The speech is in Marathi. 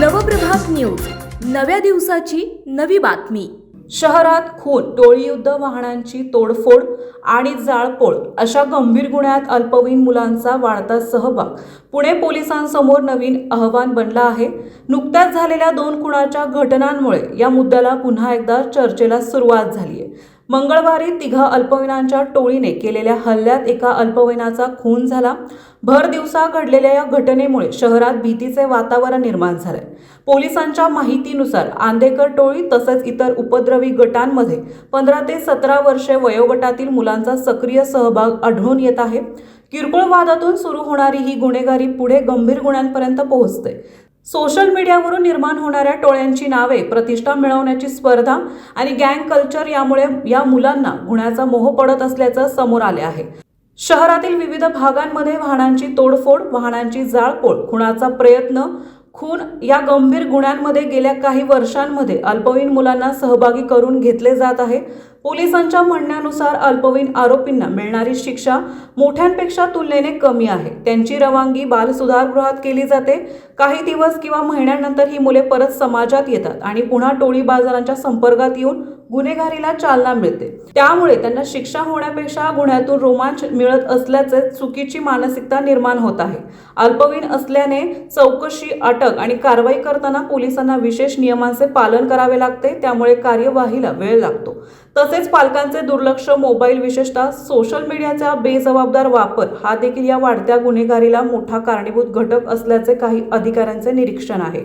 नवप्रभात न्यूज. नव्या दिवसाची नवी बातमी. शहरात खून टोळीयुद्ध वाहनांची तोडफोड आणि जाळपोळ अशा गंभीर गुन्ह्यात अल्पवयीन मुलांचा वाढता सहभाग. पुणे पोलिसांसमोर नवीन आव्हान बनला आहे. नुकत्याच झालेल्या दोन खुणाच्या घटनांमुळे या मुद्द्याला पुन्हा एकदा चर्चेला सुरुवात झाली आहे मंगळवारी तिघा अल्पवयीनांच्या टोळीने केलेल्या हल्ल्यात एका अल्पवयीनाचा खून झाला. भर दिवसा घडलेल्या या घटनेमुळे शहरात भीतीचे वातावरण निर्माण झालंय. पोलिसांच्या माहितीनुसार आंदेकर टोळी तसंच इतर उपद्रवी गटांमध्ये पंधरा ते सतरा वर्षे वयोगटातील मुलांचा सक्रिय सहभाग आढळून येत आहे. किरकोळ वादातून सुरू होणारी ही गुन्हेगारी पुढे गंभीर गुन्ह्यांपर्यंत पोहोचते. सोशल मीडियावरून निर्माण होणाऱ्या टोळ्यांची नावे प्रतिष्ठा मिळवण्याची स्पर्धा आणि गँग कल्चर यामुळे या मुलांना गुन्ह्याचा मोह पडत असल्याचं समोर आले आहे. शहरातील विविध भागांमध्ये वाहनांची तोडफोड वाहनांची जाळपोळ खुणाचा प्रयत्न खून या गंभीर गुन्ह्यांमध्ये गेल्या काही वर्षांमध्ये अल्पवयीन मुलांना सहभागी करून घेतले जात आहे. पोलिसांच्या म्हणण्यानुसार अल्पवयीन आरोपींना मिळणारी शिक्षा मोठ्यांपेक्षा तुलनेने कमी आहे. त्यांची रवानगी बालसुधारगृहात केली जाते. काही दिवस किंवा महिन्यानंतर ही मुले परत समाजात येतात आणि पुन्हा टोळी बाजारांच्या संपर्कात येऊन गुन्हेगारीला चालना मिळते. त्यामुळे त्यांना शिक्षा होण्यापेक्षा गुन्ह्यातून रोमांच मिळत असल्याचे चुकीची मानसिकता निर्माण होत आहे. अल्पवयीन असल्याने चौकशी अटक आणि कारवाई करताना पोलिसांना विशेष नियमांचे पालन करावे लागते त्यामुळे कार्यवाहीला वेळ लागतो. तसेच पालकांचे दुर्लक्ष मोबाईल विशेषतः सोशल मीडियाचा बेजबाबदार वापर हा देखील या वाढत्या गुन्हेगारीला मोठा कारणीभूत घटक असल्याचे काही अधिकाऱ्यांचे निरीक्षण आहे.